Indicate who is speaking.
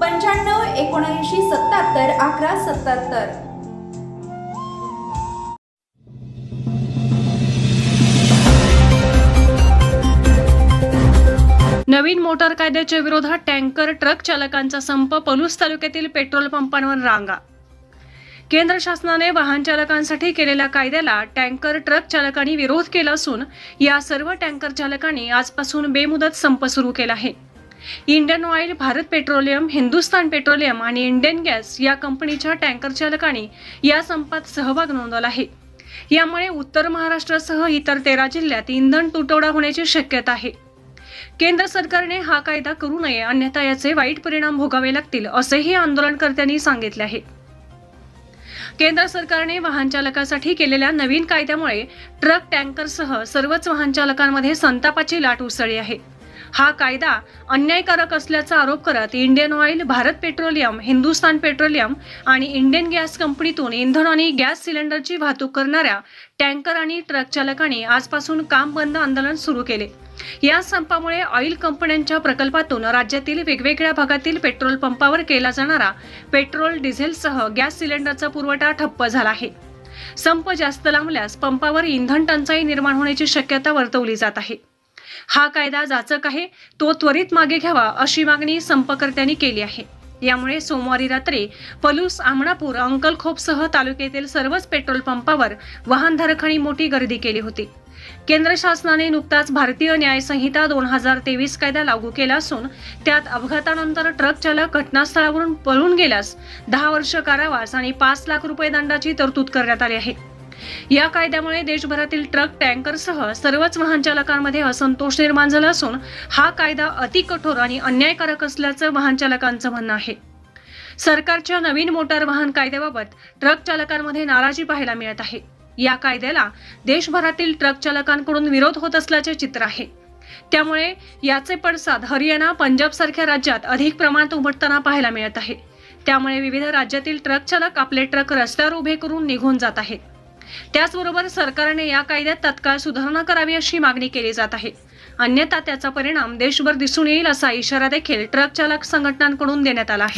Speaker 1: पंच्याण्णव एकोणऐंशी सत्याहत्तर अकरा सत्याहत्तर.
Speaker 2: नवीन मोटार कायद्याच्या विरोधात टँकर ट्रक चालकांचा संप पलूस तालुक्यातील पेट्रोल पंपांवर रांगा. केंद्र शासनाने वाहन चालकांसाठी केलेल्या कायद्याला टँकर ट्रक चालकांनी विरोध केला असून या सर्व टँकर चालकांनी आजपासून बेमुदत संप सुरू केला आहे. Indian oil Bharat petroleum Hindustan petroleum आणि इंडियन गॅस या कंपनीच्या टँकर चालकांनी या संपात सहभाग नोंदवला आहे. यामुळे उत्तर महाराष्ट्रासह इतर तेरा जिल्ह्यात इंधन तुटवडा होण्याची शक्यता आहे. केंद्र सरकारने हा कायदा करू नये अन्यथा याचे वाईट परिणाम भोगावे लागतील असेही आंदोलनकर्त्यांनी सांगितले आहे. केंद्र सरकारने वाहन चालकासाठी केलेल्या नवीन कायद्यामुळे ट्रक टँकरसह सर्वच वाहन चालकांमध्ये संतापाची लाट उसळली आहे. हा कायदा अन्यायकारक असल्याचा आरोप करत Indian oil Bharat petroleum Hindustan petroleum आणि इंडियन गॅस कंपनीतून इंधन आणि गॅस सिलेंडरची वाहतूक करणाऱ्या टँकर आणि ट्रक चालकांनी आजपासून काम बंद आंदोलन सुरू केले. या संपामुळे ऑइल कंपन्यांच्या प्रकल्पातून राज्यातील वेगवेगळ्या भागातील पेट्रोल पंपावर केला जाणारा पेट्रोल डिझेलसह गॅस सिलेंडरचा पुरवठा ठप्प झाला आहे. संप जास्त लांबल्यास पंपावर इंधन टंचाई निर्माण होण्याची शक्यता वर्तवली जात आहे. हा कायदा जाचक आहे तो त्वरित मागे घ्यावा अशी मागणी संपकर्त्यांनी केली आहे. यामुळे सोमवारी रात्री पलूस आमणापूर अंकलखोपसह तालुक्यातील सर्वच पेट्रोल पंपावर वाहनधारकांनी मोठी गर्दी केली होती. केंद्र शासनाने नुकताच भारतीय न्याय संहिता दोन हजार तेवीस कायदा लागू केला असून त्यात अपघातानंतर ट्रक चालक घटनास्थळावरून पळून गेल्यास दहा वर्ष कारावास आणि पाच लाख रुपये दंडाची तरतूद करण्यात आली आहे. या कायद्यामुळे देशभरातील ट्रक टँकरसह सर्वच वाहनचालकांमध्ये असंतोष निर्माण झाला असून हा कायदा अति कठोर आणि अन्यायकारक असल्याचं वाहनचालकांचं म्हणणं आहे. सरकारच्या नवीन मोटार वाहन कायद्याबाबत ट्रक चालकांमध्ये नाराजी पाहायला मिळत आहे. या कायद्याला देशभरातील ट्रक चालकांकडून विरोध होत असल्याचे चित्र आहे. त्यामुळे याचे पडसाद हरियाणा पंजाब सारख्या राज्यात अधिक प्रमाणात उमटताना पाहायला मिळत आहे. त्यामुळे विविध राज्यातील ट्रक चालक आपले ट्रक रस्त्यावर उभे करून निघून जात आहेत. त्याचबरोबर सरकारने या कायद्यात तत्काळ सुधारणा करावी अशी मागणी केली जात आहे. अन्यथा त्याचा परिणाम देशभर दिसून येईल असा इशारा देखील ट्रक चालक संघटनांकडून देण्यात आला आहे.